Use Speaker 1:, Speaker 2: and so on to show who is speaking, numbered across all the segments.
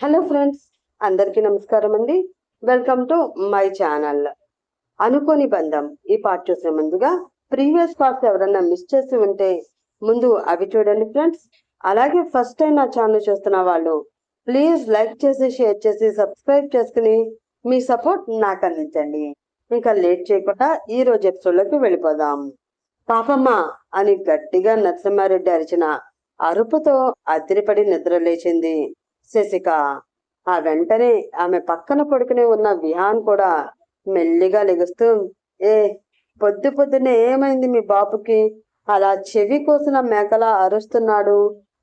Speaker 1: Hello friends అందరికీ నమస్కారం అండి. Welcome to my channel. అనుకోని బంధం. ఈ పార్ట్ చూసే ముందుగా ప్రీవియస్ పార్ట్స్ ఎవరన్నా మిస్ చేసి ఉంటే ముందు అవి చూడండి ఫ్రెండ్స్. అలాగే ఫస్ట్ టైం నా ఛానల్ చూస్తున్న వాళ్ళు ప్లీజ్ లైక్ చేసి షేర్ చేసి సబ్స్క్రైబ్ చేసుకుని మీ సపోర్ట్ నాకు అందించండి. ఇంకా లేట్ చేయకుండా ఈ రోజు ఎపిసోడ్లోకి వెళ్ళిపోదాం. పాపమ్మ అని గట్టిగా నరసింహారెడ్డి అరిచిన అరుపుతో అదిరిపడి నిద్ర లేచింది శశిక ఆ వెంటనే ఆమె పక్కన పడుకుని ఉన్న విహాన్ కూడా మెల్లిగా లెగుస్తూ ఏ పొద్దు పొద్దున్నే ఏమైంది మీ బాబుకి అలా చెవి కోసిన మేకలా అరుస్తున్నాడు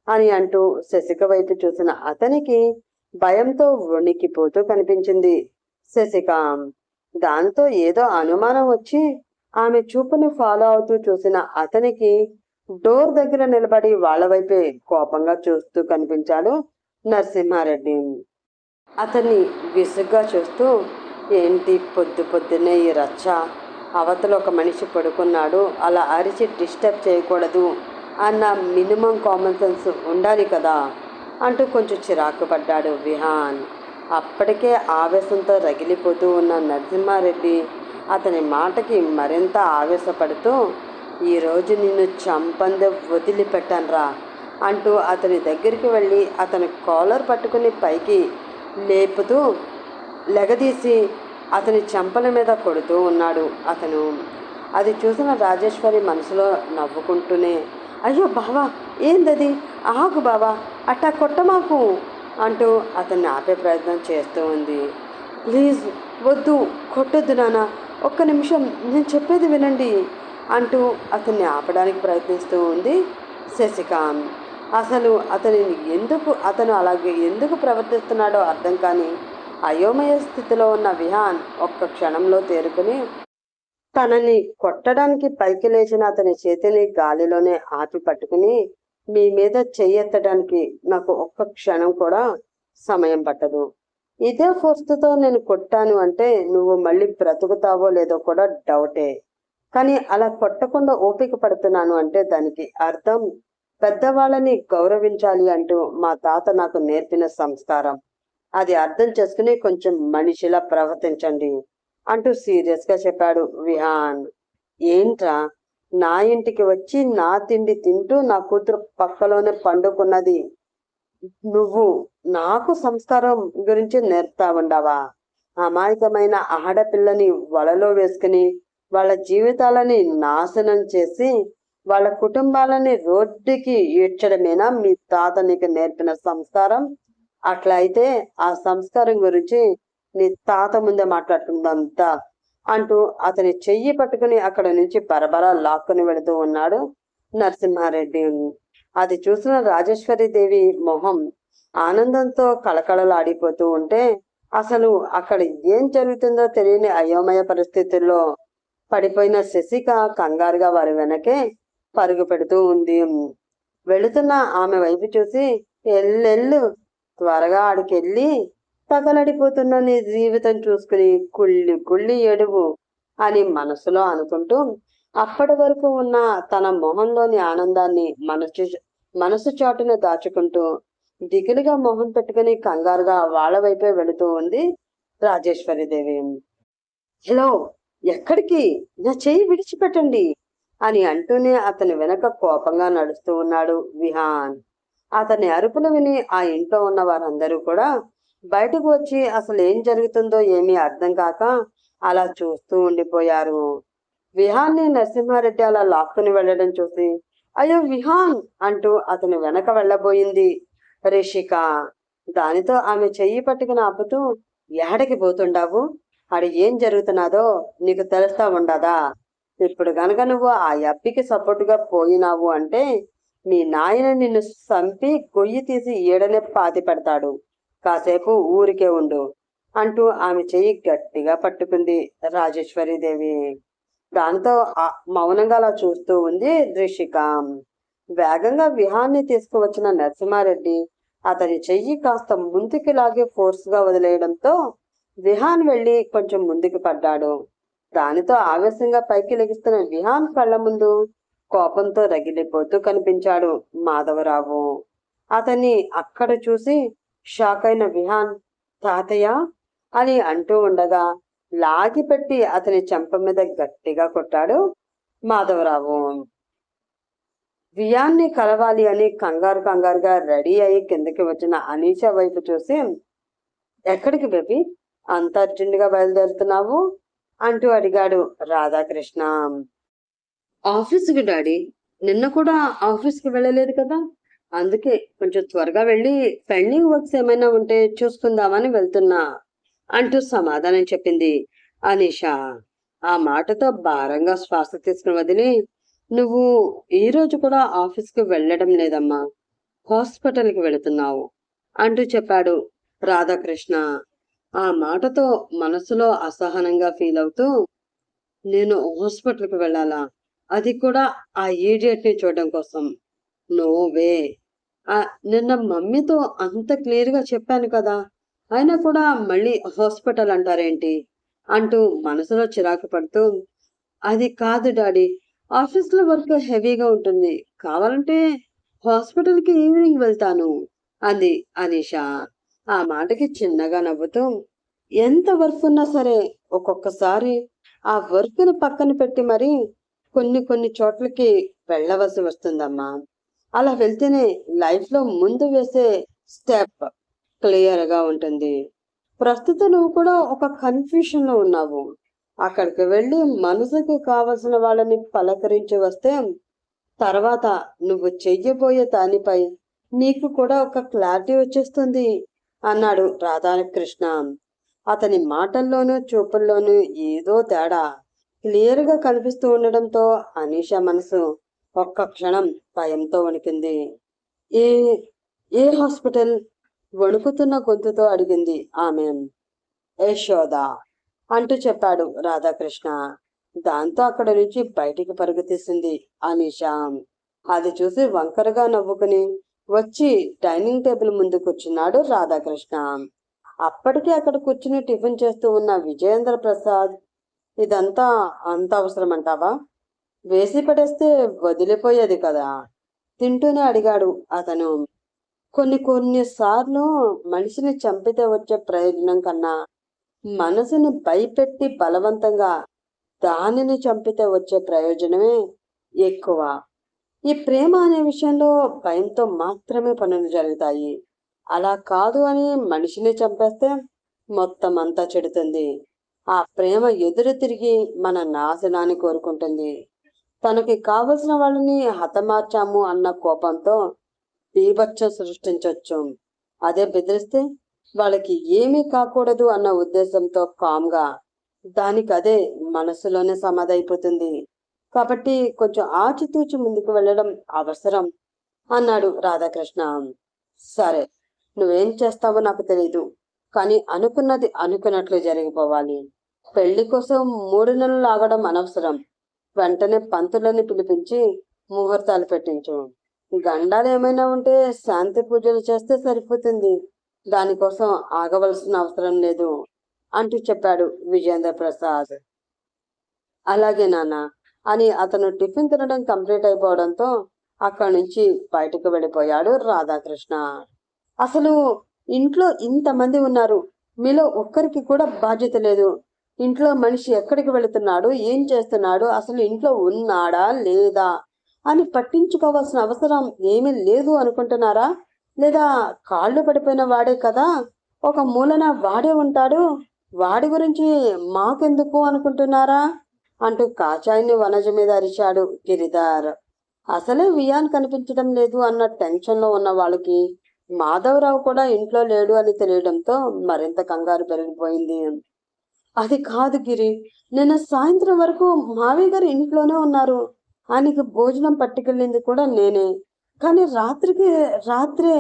Speaker 1: అని అంటూ శశిక వైపు చూసిన అతనికి భయంతో వణికిపోతూ కనిపించింది శశిక. దాంతో ఏదో అనుమానం వచ్చి ఆమె చూపును ఫాలో అవుతూ చూసిన అతనికి డోర్ దగ్గర నిలబడి వాళ్ళ వైపే కోపంగా చూస్తూ కనిపించాడు నరసింహారెడ్డి అతన్ని విసుగ్గా చూస్తూ ఏంటి పొద్దు పొద్దున్నే ఈ రచ్చ? అవతల ఒక మనిషి పడుకున్నాడు అలా అరిచి డిస్టర్బ్ చేయకూడదు. అన్న మినిమం కామన్ సెన్స్ ఉండాలి కదా అంటూ కొంచెం చిరాకు పడ్డాడు విహాన్. అప్పటికే ఆవేశంతో రగిలిపోతూ ఉన్న నరసింహారెడ్డి అతని మాటకి మరింత ఆవేశపడుతూ ఈరోజు నిన్ను చంపందే వదిలిపెట్టానురా. అంటూ అతని దగ్గరికి వెళ్ళి అతని కాలర్ పట్టుకుని పైకి లేపుతూ లెగదీసి అతని చెంపల మీద కొడుతూ ఉన్నాడు అతను. అది చూసిన రాజేశ్వరి మనసులో నవ్వుకుంటూనే అయ్యో బావా ఏందది? ఆగు బావా అట్టా కొట్టమాకు అంటూ అతన్ని ఆపే ప్రయత్నం చేస్తూ ఉంది. ప్లీజ్ వద్దు కొట్టొద్దు నాన్న ఒక్క నిమిషం నేను చెప్పేది వినండి అంటూ అతన్ని ఆపడానికి ప్రయత్నిస్తూ ఉంది శశికాంత్. అసలు అతనిని ఎందుకు అతను అలాగే ఎందుకు ప్రవర్తిస్తున్నాడో అర్థం కాని అయోమయ స్థితిలో ఉన్న విహాన్ ఒక్క క్షణంలో తేరుకుని తనని కొట్టడానికి పైకి లేచిన అతని చేతిని గాలిలోనే ఆపి పట్టుకుని మీ మీద చెయ్యెత్తడానికి నాకు ఒక్క క్షణం కూడా సమయం పట్టదు. ఇదే ఫోర్స్తో నేను కొట్టాను అంటే నువ్వు మళ్ళీ బ్రతుకుతావో లేదో కూడా డౌటే. కానీ అలా కొట్టకుండా ఓపిక పడుతున్నాను అంటే దానికి అర్థం పెద్దవాళ్ళని గౌరవించాలి అంటూ మా తాత నాకు నేర్పిన సంస్కారం. అది అర్థం చేసుకుని కొంచెం మనిషిలా ప్రవర్తించండి అంటూ సీరియస్గా చెప్పాడు విహాన్. ఏంట్రా? నా ఇంటికి వచ్చి నా తిండి తింటూ నా కూతురు పక్కలోనే పండుకున్నది. నువ్వు నాకు సంస్కారం గురించి నేర్పుతా ఉండవా అమాయకమైన ఆడపిల్లని వలలో వేసుకుని వాళ్ళ జీవితాలని నాశనం చేసి వాళ్ళ కుటుంబాలని రోడ్డుకి ఈడ్చడమేనా? మీ తాత నీకు నేర్పిన సంస్కారం? అట్లా అయితే ఆ సంస్కారం గురించి నీ తాత ముందే మాట్లాడుతుందంతా అంటూ అతని చెయ్యి పట్టుకుని అక్కడ నుంచి బరబరా లాక్కుని వెళుతూ ఉన్నాడు నరసింహారెడ్డి. అది చూసిన రాజేశ్వరి దేవి మొహం ఆనందంతో కళకళలాడిపోతూ ఉంటే అసలు అక్కడ ఏం జరుగుతుందో తెలియని అయోమయ పరిస్థితుల్లో పడిపోయిన శశిక కంగారుగా వారి వెనకే పరుగు పెడుతూ ఉంది. వెళుతున్న ఆమె వైపు చూసి ఎల్లెళ్ళు త్వరగా ఆడికెళ్ళి తగలడిపోతున్న నీ జీవితం చూసుకుని కుళ్ళి కుళ్ళి ఏడువు అని మనసులో అనుకుంటూ అప్పటి వరకు ఉన్న తన మొహంలోని ఆనందాన్ని మనసు మనసు చాటున దాచుకుంటూ దిగులుగా మొహం పెట్టుకుని కంగారుగా వాళ్ళ వైపే వెళుతూ ఉంది రాజేశ్వరి దేవి. హలో ఎక్కడికి? నా చెయ్యి విడిచిపెట్టండి. అని అంటూనే అతని వెనక కోపంగా నడుస్తూ ఉన్నాడు విహాన్. అతని అరుపులు విని ఆ ఇంట్లో ఉన్న వారందరూ కూడా బయటకు వచ్చి అసలు ఏం జరుగుతుందో ఏమీ అర్థం కాక అలా చూస్తూ ఉండిపోయారు. విహాన్ని నరసింహారెడ్డి అలా లాక్కుని వెళ్ళడం చూసి అయ్యో విహాన్! అంటూ అతని వెనక వెళ్ళబోయింది రిషిక. దానితో ఆమె చెయ్యి పట్టుకుని ఆపుతూ ఏడకి పోతుండావు? అడి ఏం జరుగుతున్నదో నీకు తెలుస్తా ఉండదా? ఇప్పుడు గనక నువ్వు ఆ అబ్బికి సపోర్టుగా పోయినావు అంటే మీ నాయన నిన్ను చంపి గొయ్యి తీసి ఈడనే పాతి పెడతాడు. కాసేపు ఊరికే ఉండు అంటూ ఆమె చెయ్యి గట్టిగా పట్టుకుంది రాజేశ్వరీదేవి దాంతో మౌనంగా అలా చూస్తూ ఉంది రిషిక. వేగంగా విహాన్ని తీసుకువచ్చిన నరసింహారెడ్డి అతని చెయ్యి కాస్త ముందుకి లాగే ఫోర్స్గా వదిలేయడంతో విహాన్ వెళ్ళి కొంచెం ముందుకు పడ్డాడు. దానితో ఆవేశంగా పైకి లెగిస్తున్న విహాన్ కళ్ళ ముందు కోపంతో రగిలిపోతూ కనిపించాడు మాధవరావు. అతన్ని అక్కడ చూసి షాక్ అయిన విహాన్ తాతయ్య అని అంటూ ఉండగా లాగిపెట్టి అతని చెంప మీద గట్టిగా కొట్టాడు మాధవరావు. వియాన్ని కలవాలి అని కంగారు కంగారుగా రెడీ అయి కిందకి వచ్చిన అనీష వైపు చూసి ఎక్కడికి బేబీ? అంత అర్జెంటుగా బయలుదేరుతున్నావు? అంటూ అడిగాడు రాధాకృష్ణ. ఆఫీసుకి డాడీ నిన్న కూడా ఆఫీస్కి వెళ్ళలేదు కదా? అందుకే కొంచెం త్వరగా వెళ్ళి పెండింగ్ వర్క్స్ ఏమైనా ఉంటే చూసుకుందామని వెళ్తున్నా అంటూ సమాధానం చెప్పింది అనిష. ఆ మాటతో భారంగా శ్వాస తీసుకుని వదిలి నువ్వు ఈ రోజు కూడా ఆఫీస్కి వెళ్ళడం లేదమ్మా హాస్పిటల్కి వెళుతున్నావు అంటూ చెప్పాడు రాధాకృష్ణ. ఆ మాటతో మనసులో అసహనంగా ఫీల్ అవుతూ నేను హాస్పిటల్కి వెళ్ళాలా? అది కూడా ఆ ఈడియట్ని చూడడం కోసం. No way. నిన్న మమ్మీతో అంత క్లియర్గా చెప్పాను కదా అయినా కూడా మళ్ళీ హాస్పిటల్ అంటారేంటి? అంటూ మనసులో చిరాకు పడుతూ అది కాదు డాడీ ఆఫీస్లో వర్క్ హెవీగా ఉంటుంది కావాలంటే హాస్పిటల్కి ఈవినింగ్ వెళ్తాను అంది అనీషా. ఆ మాటకి చిన్నగా నవ్వుతూ ఎంత వర్క్ ఉన్నా సరే ఒక్కొక్కసారి ఆ వర్క్ను పక్కన పెట్టి మరి కొన్ని కొన్ని చోట్లకి వెళ్ళవలసి వస్తుందమ్మా. అలా వెళ్తేనే లైఫ్లో ముందు వేసే స్టెప్ క్లియర్గా ఉంటుంది. ప్రస్తుతం నువ్వు కూడా ఒక కన్ఫ్యూషన్లో ఉన్నావు. అక్కడికి వెళ్ళి మనసుకి కావలసిన వాళ్ళని పలకరించి వస్తే తర్వాత నువ్వు చెయ్యబోయే దానిపై నీకు కూడా ఒక క్లారిటీ వచ్చేస్తుంది. అన్నాడు రాధాకృష్ణ. అతని మాటల్లోనూ చూపుల్లోనూ ఏదో తేడా క్లియర్గా కనిపిస్తూ ఉండడంతో అనీష మనసు ఒక్క క్షణం భయంతో వణికింది. ఏ ఏ హాస్పిటల్? వణుకుతున్న గొంతుతో అడిగింది ఆమె. యశోద అంటూ చెప్పాడు రాధాకృష్ణ. దాంతో అక్కడ నుంచి బయటికి పరుగు తీసింది అనీష. అది చూసి వంకరగా నవ్వుకుని వచ్చి డైనింగ్ టేబుల్ ముందు కూర్చున్నాడు రాధాకృష్ణ. అప్పటికే అక్కడ కూర్చుని టిఫిన్ చేస్తూ ఉన్న విజయేంద్ర ప్రసాద్ ఇదంతా అంత అవసరం అంటావా వేసి పడేస్తే వదిలిపోయేది కదా? తింటూనే అడిగాడు అతను. కొన్ని కొన్నిసార్లు మనిషిని చంపితే వచ్చే ప్రయోజనం కన్నా మనసుని భయపెట్టి బలవంతంగా దానిని చంపితే వచ్చే ప్రయోజనమే ఎక్కువ. ఈ ప్రేమ అనే విషయంలో భయంతో మాత్రమే పనులు జరుగుతాయి. అలా కాదు అని మనిషిని చంపేస్తే మొత్తం అంతా చెడుతుంది. ఆ ప్రేమ ఎదురు తిరిగి మన నాశనాన్ని కోరుకుంటుంది. తనకి కావలసిన వాళ్ళని హతమార్చాము అన్న కోపంతో బీభత్సం సృష్టించవచ్చు అదే బెదిరిస్తే వాళ్ళకి ఏమీ కాకూడదు అన్న ఉద్దేశంతో కామ్గా దానికి అదే మనసులోనే సమాధైపోతుంది కాబట్టి కొంచెం ఆచితూచి ముందుకు వెళ్ళడం అవసరం అన్నాడు రాధాకృష్ణ. సరే నువ్వేం చేస్తావో నాకు తెలియదు కానీ అనుకున్నది అనుకున్నట్లు జరిగిపోవాలి. పెళ్ళి కోసం మూడు నెలలు ఆగడం అనవసరం. వెంటనే పంతులని పిలిపించి ముహూర్తాలు పెట్టించు. గండాలు ఏమైనా ఉంటే శాంతి పూజలు చేస్తే సరిపోతుంది. దానికోసం ఆగవలసిన అవసరం లేదు అంటూ చెప్పాడు విజేంద్ర ప్రసాద్. అలాగే నాన్న అని అతను టిఫిన్ తినడం కంప్లీట్ అయిపోవడంతో అక్కడి నుంచి బయటకు వెళ్ళిపోయాడు రాధాకృష్ణ. అసలు ఇంట్లో ఇంతమంది ఉన్నారు. మీలో ఒక్కరికి కూడా బాధ్యత లేదు. ఇంట్లో మనిషి ఎక్కడికి వెళుతున్నాడు? ఏం చేస్తున్నాడు? అసలు ఇంట్లో ఉన్నాడా? లేదా? అని పట్టించుకోవాల్సిన అవసరం ఏమీ లేదు అనుకుంటున్నారా? లేదా కాళ్ళు పడిపోయిన వాడే కదా? ఒక మూలన వాడే ఉంటాడు. వాడి గురించి మాకెందుకు అనుకుంటున్నారా? అంటూ కాచాయిని వనజ మీద అరిచాడు గిరిధార్. అసలే వియాన్ కనిపించడం లేదు అన్న టెన్షన్లో ఉన్న వాళ్ళకి మాధవరావు కూడా ఇంట్లో లేడు అని తెలియడంతో మరింత కంగారు పెరిగిపోయింది. అది కాదు గిరి నిన్న సాయంత్రం వరకు మావయ్య గారు ఇంట్లోనే ఉన్నారు. ఆయనకి భోజనం పట్టుకెళ్ళింది కూడా నేనే. కానీ రాత్రికి రాత్రే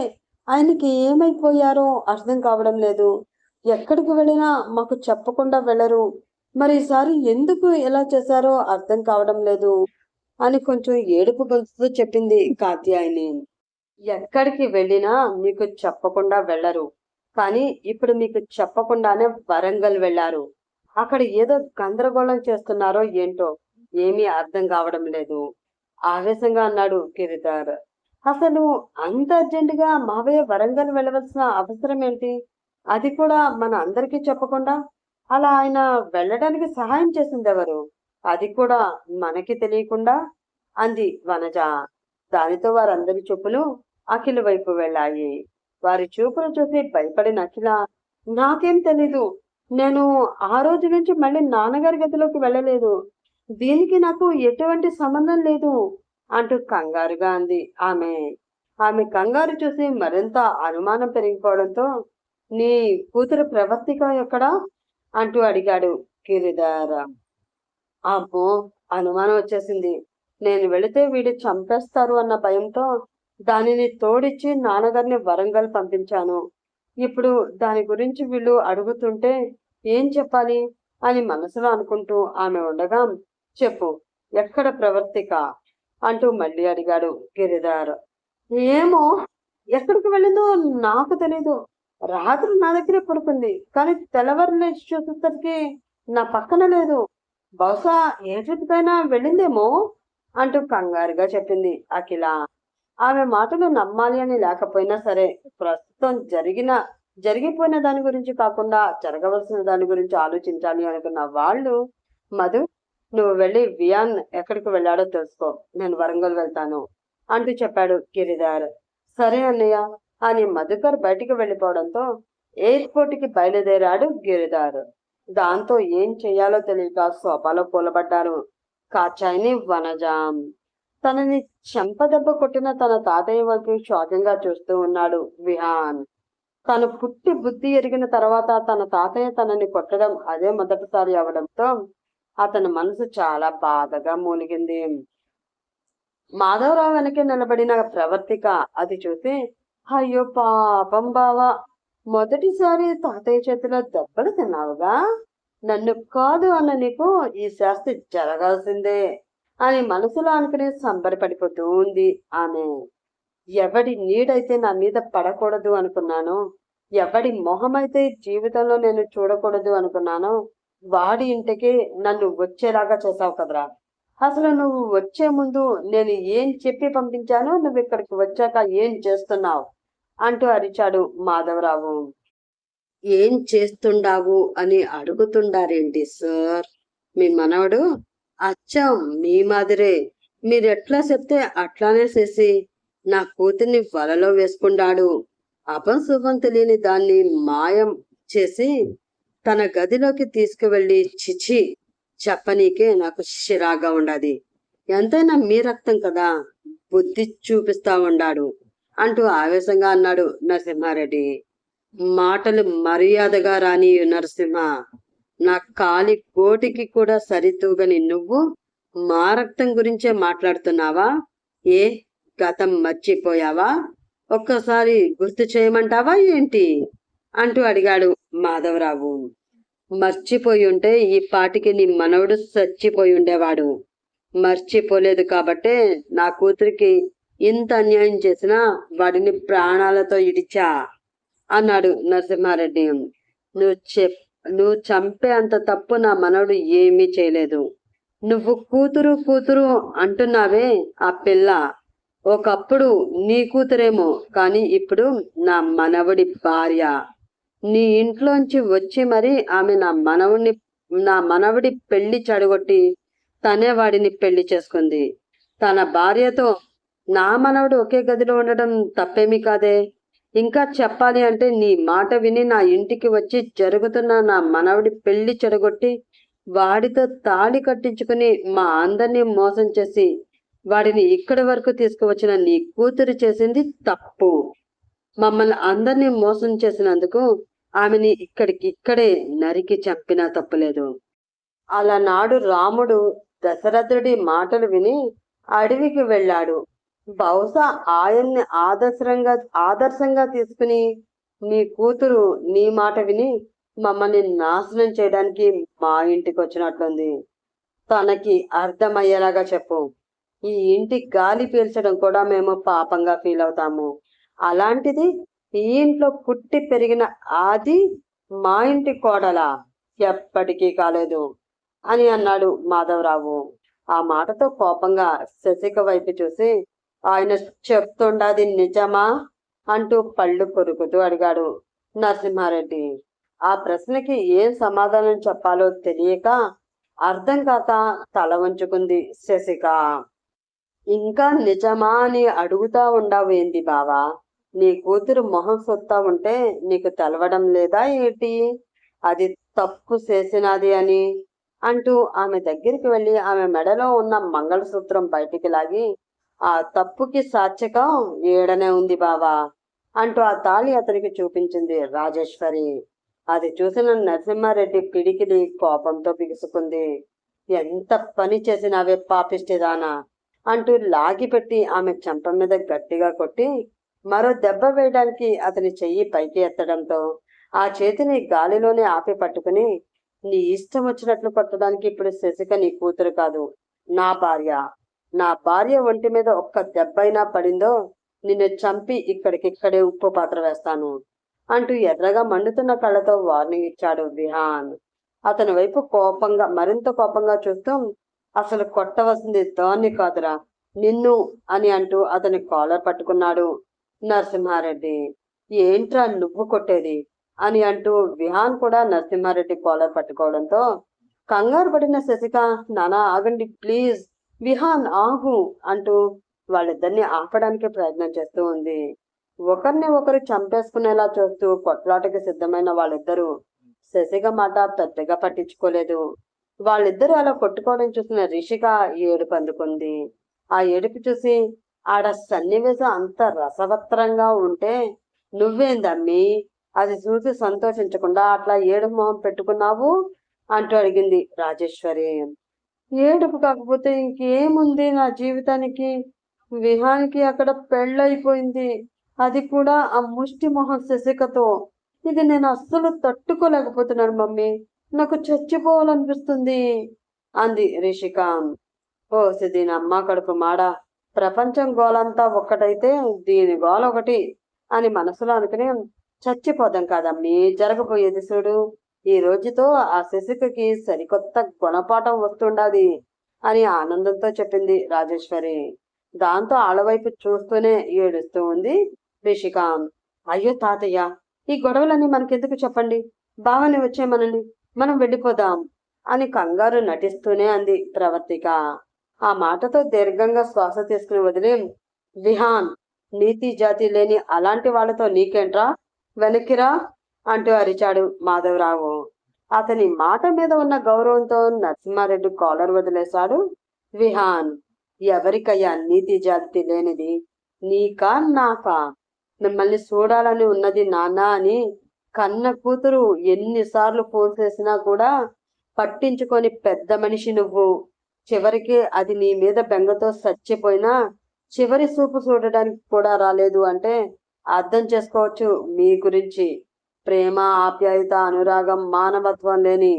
Speaker 1: ఆయనకి ఏమైపోయారో అర్థం కావడం లేదు. ఎక్కడికి వెళ్ళినా మాకు చెప్పకుండా వెళ్ళరు. మరి ఈసారి ఎందుకు ఎలా చేశారో అర్థం కావడం లేదు అని కొంచెం ఏడుపు గొంతుతో చెప్పింది కాత్యాయని. ఎక్కడికి వెళ్ళినా మీకు చెప్పకుండా వెళ్ళరు. కానీ ఇప్పుడు మీకు చెప్పకుండానే వరంగల్ వెళ్ళారు. అక్కడ ఏదో గందరగోళం చేస్తున్నారో ఏంటో ఏమీ అర్థం కావడం లేదు. ఆవేశంగా అన్నాడు గిరిధర్. అసలు అంత అర్జెంటుగా మావయ్య వరంగల్ వెళ్ళవలసిన అవసరం ఏంటి? అది కూడా మన అందరికీ చెప్పకుండా? అలా ఆయన వెళ్ళడానికి సహాయం చేసింది ఎవరు అది కూడా మనకి తెలియకుండా? అంది వనజ. దానితో వారందరి చూపులు అఖిల వైపు వెళ్ళాయి. వారి చూపులు చూసి భయపడిన అఖిల నాకేం తెలీదు. నేను ఆ రోజు నుంచి మళ్ళీ నాన్నగారి గదిలోకి వెళ్ళలేదు. దీనికి నాకు ఎటువంటి సంబంధం లేదు అంటూ కంగారుగా అంది ఆమె. ఆమె కంగారు చూసి మరింత అనుమానం పెరిగిపోవడంతో నీ కూతురు ప్రవర్తిక ఎక్కడా? అంటూ అడిగాడు గిరిధర్. అమ్మో అనుమానం వచ్చేసింది. నేను వెళితే వీడు చంపేస్తారు అన్న భయంతో దానిని తోడిచ్చి నాన్నగారిని వరంగల్ పంపించాను. ఇప్పుడు దాని గురించి వీళ్ళు అడుగుతుంటే ఏం చెప్పాలి అని మనసులో అనుకుంటూ ఆమె ఉండగా చెప్పు ఎక్కడ ప్రవర్తిక? అంటూ మళ్ళీ అడిగాడు గిరిధార్. ఏమో ఎక్కడికి వెళ్ళిందో నాకు తెలీదు. రాత్రి నా దగ్గరే పడుకుంది. కానీ తెల్లవారు లేచి చూసేసరికి నా పక్కన లేదు. బహుశా ఏ ట్రిప్కైనా వెళ్ళిందేమో అంటూ కంగారుగా చెప్పింది అఖిల. ఆమె మాటలు నమ్మాలి అని లేకపోయినా సరే ప్రస్తుతం జరిగిన జరిగిపోయిన దాని గురించి కాకుండా జరగవలసిన దాని గురించి ఆలోచించాలి అనుకున్న వాళ్ళు మధు నువ్వు వెళ్ళి వియాన్ ఎక్కడికి వెళ్ళాడో తెలుసుకో. నేను వరంగల్ వెళ్తాను అంటూ చెప్పాడు గిరిధార్. సరే అన్నయ్య అని మధుకర్ బయటికి వెళ్ళిపోవడంతో ఎయిర్పోర్ట్కి బయలుదేరాడు గిరిధార్. దాంతో ఏం చెయ్యాలో తెలియక సోఫాలో కూలబడ్డారు. కాచాయిని వనజాం. తనని చెంపదెబ్బ కొట్టిన తన తాతయ్య వైపు షాకింగ్ చూస్తూ ఉన్నాడు విహాన్. తను పుట్టి బుద్ధి ఎరిగిన తర్వాత తన తాతయ్య తనని కొట్టడం అదే మొదటిసారి అవడంతో అతని మనసు చాలా బాధగా మూలిగింది. మాధవరావు వెనక నిలబడిన ప్రవర్తిక అది చూసి అయ్యో పాపం బావా. మొదటిసారి తాతయ్య చేతిలో దెబ్బలు తిన్నావుగా? నన్ను కాదు అన్న నీకు ఈ శాస్తి జరగాల్సిందే అని మనసులో అనుకుని సంబరపడిపోతూ ఉంది ఆమె. ఎవడి నీడైతే నా మీద పడకూడదు అనుకున్నాను ఎవడి మొహమైతే జీవితంలో నేను చూడకూడదు అనుకున్నాను వాడి ఇంటికి నన్ను వచ్చేలాగా చేసావు కదరా. అసలు నువ్వు వచ్చే ముందు నేను ఏం చెప్పి పంపించానో నువ్వు ఇక్కడికి వచ్చాక ఏం చేస్తున్నావు? అంటూ అరిచాడు మాధవరావు. ఏం చేస్తుండావు అని అడుగుతుండారేంటి సార్? మీ మనవడు? అచ్చం మీ మాదిరే. మీరెట్లా చెప్తే అట్లానే చేసి నా కూతుర్ని వలలో వేసుకున్నాడు అపశుభం తెలియని దాన్ని మాయం చేసి తన గదిలోకి తీసుకువెళ్ళి చిచి చెప్పనీకే నాకు చిరాగా ఉండాది. ఎంతైనా మీ రక్తం కదా బుద్ధి చూపిస్తా ఉండాడు అంటూ ఆవేశంగా అన్నాడు నరసింహారెడ్డి. మాటలు మర్యాదగా రాని నరసింహ నా కాలి కోటికి కూడా సరితూగని నువ్వు మా రక్తం గురించే మాట్లాడుతున్నావా? ఏ గతం మర్చిపోయావా? ఒక్కసారి గుర్తు చేయమంటావా ఏంటి? అంటూ అడిగాడు మాధవరావు. మర్చిపోయి ఉంటే ఈ పాటికి నీ మనవడు చచ్చిపోయి ఉండేవాడు. మర్చిపోలేదు కాబట్టే నా కూతురికి ఇంత అన్యాయం చేసినా వాడిని ప్రాణాలతో ఇడిచా అన్నాడు నరసింహారెడ్డి. నువ్వు చెప్ నువ్వు చంపే అంత తప్పు నా మనవడు ఏమీ చేయలేదు. నువ్వు కూతురు కూతురు అంటున్నావే ఆ పిల్ల. ఒకప్పుడు నీ కూతురేమో కానీ ఇప్పుడు నా మనవడి భార్య. నీ ఇంట్లోంచి వచ్చి మరి ఆమె నా మనవుని నా మనవడి పెళ్ళి చెడగొట్టి తనే వాడిని పెళ్ళి చేసుకుంది. తన భార్యతో నా మనవడు ఒకే గదిలో ఉండడం తప్పేమీ కాదే? ఇంకా చెప్పాలి అంటే నీ మాట విని నా ఇంటికి వచ్చి జరుగుతున్న నా మనవడి పెళ్ళి చెడగొట్టి వాడితో తాళి కట్టించుకుని మా అందరినీ మోసం చేసి వాడిని ఇక్కడి వరకు తీసుకువచ్చిన నీ కూతురు చేసింది తప్పు. మమ్మల్ని అందరినీ మోసం చేసినందుకు ఆమెని ఇక్కడికి ఇక్కడే నరికి చంపినా తప్పలేదు. అలా నాడు రాముడు దశరథుడి మాటలు విని అడవికి వెళ్ళాడు. బహుశా ఆయన్ని ఆదర్శంగా ఆదర్శంగా తీసుకుని నీ కూతురు నీ మాట విని మమ్మల్ని నాశనం చేయడానికి మా ఇంటికి వచ్చినట్లుంది. తనకి అర్థమయ్యేలాగా చెప్పు. ఈ ఇంటి గాలి పీల్చడం కూడా మేము పాపంగా ఫీల్ అవుతాము. అలాంటిది ఈ ఇంట్లో పుట్టి పెరిగిన ఆది మా ఇంటి కోడలా ఎప్పటికీ కాలేదు అని అన్నాడు మాధవరావు. ఆ మాటతో కోపంగా శశిక వైపు చూసి ఆయన చెప్తుండది నిజమా అంటూ పళ్ళు కొరుకుతూ అడిగాడు నరసింహారెడ్డి. ఆ ప్రశ్నకి ఏం సమాధానం చెప్పాలో తెలియక అర్థం కాక తల వంచుకుంది శశిక. ఇంకా నిజమా అని అడుగుతా ఉండవేంది బావా? నీ కూతురు మొహం సొత్తా ఉంటే నీకు తెలవడం లేదా ఏంటి? అది తప్పు చేసినది అని అంటూ ఆమె దగ్గరికి వెళ్ళి ఆమె మెడలో ఉన్న మంగళసూత్రం బయటికి లాగి ఆ తప్పుకి సాక్ష్యకం ఏడనే ఉంది బావా అంటూ ఆ తాళి అతనికి చూపించింది రాజేశ్వరి. అది చూసిన నరసింహారెడ్డి పిడికిలి కోపంతో బిగుసుకుంది. ఎంత పని చేసినావే పాపిష్టిదానా అంటూ లాగిపెట్టి ఆమె చెంప మీద గట్టిగా కొట్టి మరో దెబ్బ వేయడానికి అతని చెయ్యి పైకి ఎత్తడంతో ఆ చేతిని గాలిలోనే ఆపి పట్టుకుని నీ ఇష్టం వచ్చినట్లు కొట్టడానికి ఇప్పుడు శశిక నీ కూతురు కాదు. నా భార్య. నా భార్య ఒంటి మీద ఒక్క దెబ్బైనా పడిందో నిన్ను చంపి ఇక్కడికిక్కడే ఉప్పు పాత్ర వేస్తాను అంటూ ఎర్రగా మండుతున్న కళ్ళతో వార్నింగ్ ఇచ్చాడు విహాన్. అతని వైపు కోపంగా మరింత కోపంగా చూస్తూ అసలు కొట్టవలసింది దాన్ని కాదురా. నిన్ను అని అంటూ అతని కాలర్ పట్టుకున్నాడు. నరసింహారెడ్డి ఏంట్రా నువ్వు కొట్టేది? అని అంటూ విహాన్ కూడా నరసింహారెడ్డి కాలర్ పట్టుకోవడంతో కంగారు పడిన శశిక నానా ఆగండి ప్లీజ్. విహాన్ ఆగు అంటూ వాళ్ళిద్దరిని ఆపడానికి ప్రయత్నం చేస్తూ ఉంది. ఒకరిని ఒకరు చంపేసుకునేలా చూస్తూ కొట్లాటకి సిద్ధమైన వాళ్ళిద్దరూ శశిక మాట పెద్దగా పట్టించుకోలేదు. వాళ్ళిద్దరూ అలా కొట్టుకోవడం చూసిన రిషిక ఏడుపు అందుకుంది. ఆ ఏడుపు చూసి ఆడ సన్నివేశం అంత రసవత్రంగా ఉంటే నువ్వేందమ్మి? అది చూసి సంతోషించకుండా అట్లా ఏడుపు మొహం పెట్టుకున్నావు? అంటూ అడిగింది రాజేశ్వరి. ఏడుపు కాకపోతే ఇంకేముంది నా జీవితానికి? విహానికి అక్కడ పెళ్ళైపోయింది అది కూడా ఆ ముష్టి మొహం శశికతో. ఇది నేను అస్సలు తట్టుకోలేకపోతున్నాను మమ్మీ. నాకు చచ్చిపోవాలనిపిస్తుంది. అంది రిషిక. ఓ దీని అమ్మ కడుపు మాడ. ప్రపంచం గోలంతా ఒక్కటైతే దీని గోల ఒకటి అని మనసులో అనుకుని చచ్చిపోదాం కాదమ్మీ. జరగబోయేది చూడు. ఈ రోజుతో ఆ శశికకి సరికొత్త గుణపాఠం వస్తుండాది అని ఆనందంతో చెప్పింది రాజేశ్వరి. దాంతో ఆడవైపు చూస్తూనే ఏడుస్తూ ఉంది రిషిక అయ్యో తాతయ్య ఈ గొడవలన్నీ మనకెందుకు చెప్పండి? బావని వచ్చేమనండి మనం వెళ్ళిపోదాం అని కంగారు నటిస్తూనే అంది ప్రవర్తిక. ఆ మాటతో దీర్ఘంగా శ్వాస తీసుకుని వదిలి విహాన్ నీతి జాతి లేని అలాంటి వాళ్ళతో నీకేంట్రా? వెనక్కిరా? అంటూ అరిచాడు మాధవరావు. అతని మాట మీద ఉన్న గౌరవంతో నరసింహారెడ్డి కాలర్ వదిలేశాడు విహాన్. ఎవరికయ్యా నీతి జాతి లేనిది? నీకా నాకా? మిమ్మల్ని చూడాలని ఉన్నది నానా అని కన్న కూతురు ఎన్నిసార్లు ఫోన్ చేసినా కూడా పట్టించుకొని పెద్ద మనిషి నువ్వు. చివరికి అది నీ మీద బెంగతో చచ్చిపోయినా చివరి చూపు చూడడానికి కూడా రాలేదు అంటే అర్థం చేసుకోవచ్చు మీ గురించి. ప్రేమ ఆప్యాయత అనురాగం మానవత్వం లేని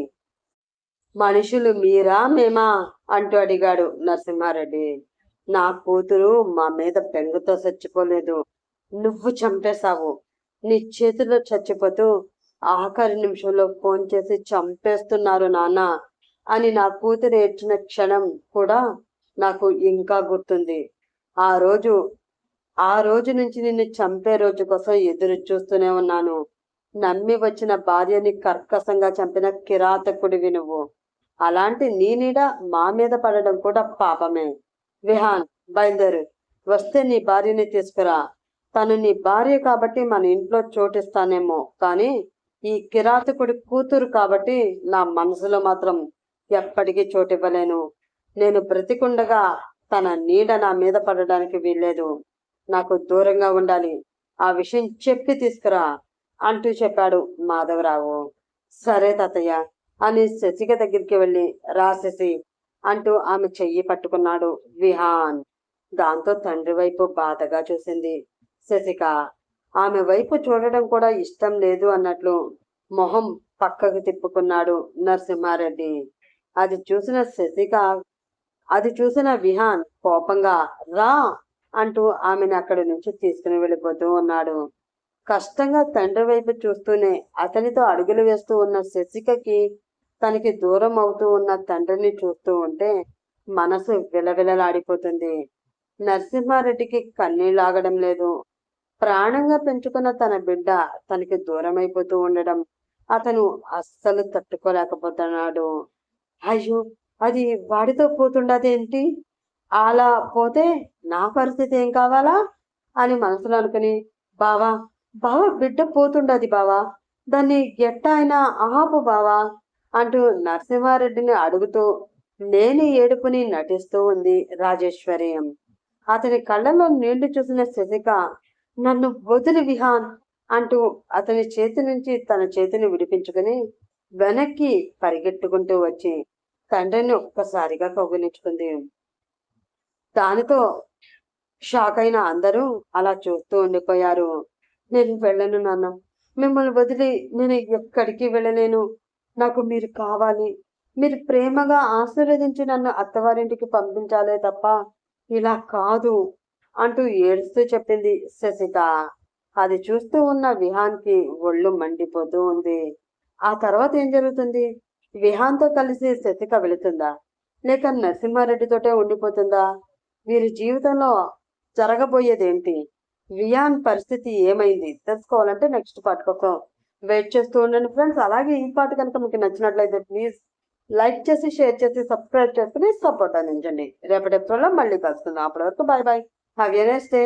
Speaker 1: మనుషులు మీరా మేమా? అంటూ అడిగాడు నరసింహారెడ్డి. నా కూతురు మా మీద బెంగతో చచ్చిపోలేదు నువ్వు చంపేశావు. నీ చేతిలో చచ్చిపోతూ ఆఖరి నిమిషంలో ఫోన్ చేసి చంపేస్తున్నారు నాన్న. అని నా కూతురు ఏడ్చిన క్షణం కూడా నాకు ఇంకా గుర్తుంది. ఆ రోజు ఆ రోజు నుంచి నిన్ను చంపే రోజు కోసం ఎదురు చూస్తూనే ఉన్నాను. నమ్మి వచ్చిన భార్యని కర్కశంగా చంపిన కిరాతకుడివి నువ్వు. అలాంటి నీ నీడ మా మీద పడడం కూడా పాపమే. విహాన్ బయలుదేరు. వస్తే నీ భార్యని తీసుకురా. తను నీ భార్య కాబట్టి మన ఇంట్లో చోటిస్తానేమో. కానీ ఈ కిరాతకుడి కూతురు కాబట్టి నా మనసులో మాత్రం ఎప్పటికీ చోటివ్వలేను. నేను బ్రతికుండగా తన నీడ నా మీద పడడానికి వీల్లేదు. నాకు దూరంగా ఉండాలి. ఆ విషయం చెప్పి తీసుకురా అంటూ చెప్పాడు మాధవరావు. సరే తాతయ్య అని శశిక దగ్గరికి వెళ్ళి రాసేసి అంటూ ఆమె చెయ్యి పట్టుకున్నాడు విహాన్. దాంతో తండ్రి వైపు బాధగా చూసింది శశిక. ఆమె వైపు చూడడం కూడా ఇష్టం లేదు అన్నట్లు మొహం పక్కకు తిప్పుకున్నాడు నరసింహారెడ్డి. అది చూసిన శశిక అది చూసిన విహాన్ కోపంగా రా అంటూ ఆమెను అక్కడి నుంచి తీసుకుని వెళ్ళిపోతూ ఉన్నాడు. కష్టంగా తండ్రి వైపు చూస్తూనే అతనితో అడుగులు వేస్తూ ఉన్న శశికకి తనకి దూరం అవుతూ ఉన్న తండ్రిని చూస్తూ ఉంటే మనసు విలవిలలాడిపోతుంది. నరసింహారెడ్డికి కన్నీళ్ళాగడం లేదు. ప్రాణంగా పెంచుకున్న తన బిడ్డ తనకి దూరమైపోతూ ఉండడం అతను అస్సలు తట్టుకోలేకపోతున్నాడు. అయ్యో అది వాడితో పోతుండదేంటి? అలా పోతే నా పరిస్థితి ఏం కావాలా? అని మనసులో అనుకుని బావా బావా బిడ్డ పోతుండది బావా దాన్ని ఎట్ట అయినా ఆపు బావా అంటూ నరసింహారెడ్డిని అడుగుతూ నేను ఏడుపుని నటిస్తూ ఉంది రాజేశ్వరియం అతని కళ్ళలో నీళ్ళు చూసిన శశిక నన్ను వదిలి విహాన్ అంటూ అతని చేతి నుంచి తన చేతిని విడిపించుకుని వెనక్కి పరిగెట్టుకుంటూ వచ్చి తండ్రిని ఒక్కసారిగా కౌగిలించుకుంది. దానితో షాక్ అయిన అందరూ అలా చూస్తూ ఉండిపోయారు. నేను వెళ్ళను నాన్న. మిమ్మల్ని వదిలి నేను ఎక్కడికి వెళ్ళలేను. నాకు మీరు కావాలి. మీరు ప్రేమగా ఆశీర్వదించి నన్ను అత్తవారింటికి పంపించాలే తప్ప ఇలా కాదు అంటూ ఏడుస్తూ చెప్పింది శశిక అది చూస్తూ ఉన్న విహాన్కి ఒళ్ళు మండిపోతూ ఉంది. ఆ తర్వాత ఏం జరుగుతుంది? విహాన్తో కలిసి శశిక వెళుతుందా? లేక నరసింహారెడ్డితోటే ఉండిపోతుందా? వీరి జీవితంలో జరగబోయేదేంటి? వియాన్ పరిస్థితి ఏమైంది? తెలుసుకోవాలంటే నెక్స్ట్ పార్ట్ కోసం వెయిట్ చేస్తూ ఉండండి ఫ్రెండ్స్. అలాగే ఈ పార్ట్ కనుక మీకు నచ్చినట్లయితే ప్లీజ్ లైక్ చేసి షేర్ చేసి సబ్స్క్రైబ్ చేసుకుని సపోర్ట్ అందించండి. రేపటి ఎపిసోడ్లో మళ్ళీ కలుసుకుందాం. అప్పటి వరకు bye bye have a next day.